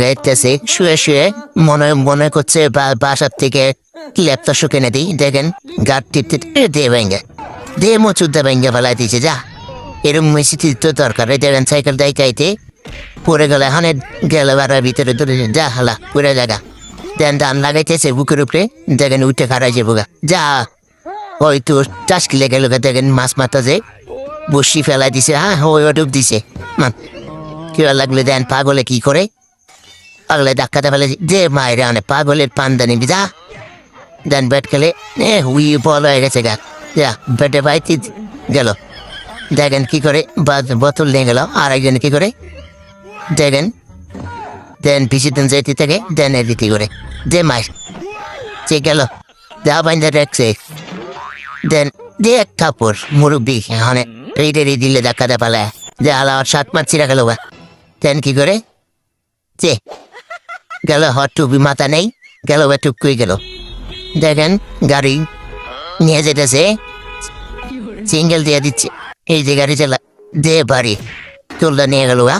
দেখতেছি, শুয়ে শুয়ে মনে মনে করছে বাসার থেকে ল্যাপটপ শুকিয়ে দিই দেখেন গাছ টিপ টিপতে দিয়ে ভেঙে, দিয়ে মচুরদা ভেঙে ফেলাই দিয়েছে, যা। এরম মিষ্টি তো দরকার দেখেন, সাইকেল দাই চাইতে পরে গেলে হানে গেলে বাড়ার ভিতরে ধরে যা, হালা পুরে জায়গা। দেন দান লাগাইতেছে বুকের উপরে, দেখেন, উঠে খারাই যাব যা। ওই তো চাষ কিলে গেল দেখেন, মাছ মাথা যে, বসি ফেলাই দিছে হ্যাঁ ওই ডুব দিছে মান কি লাগলে দেন, পাগলে কি করে? পাগলে ধাক্কাতে ফেলে যে মায়ের অনেক পাগলের পান্দানি যা। দেন ব্যাট খেলে, এ, হুই, বল হয়ে গেছে গা। যা, ব্যাটে পাইতে গেল। দেখেন কি করে বোতল নিয়ে গেল। আর একজন কি করে, দেখেন। দেন পিছিয়ে দেন যেতে থেকে, দেন এদিকে করে। দে মাই, সে গেল। যা বাইন্দা রাখছে দেন, দে এক কাপড় মুরব্বী, এখানে। রেডে রে দিলে ধাক্কাতে পালে যে আলা সাত মাছ চিরা গেল দেন কি করে, যে গেল হট টুপি মাথা নেই, গেল বা টুকুই গেল? দেখেন, গাড়ি নিয়ে যেতেছে, সিঙ্গেল দিয়ে দিচ্ছে। এই যে গাড়ি চালা দে বাড়ি চুলটা নিয়ে গেল গা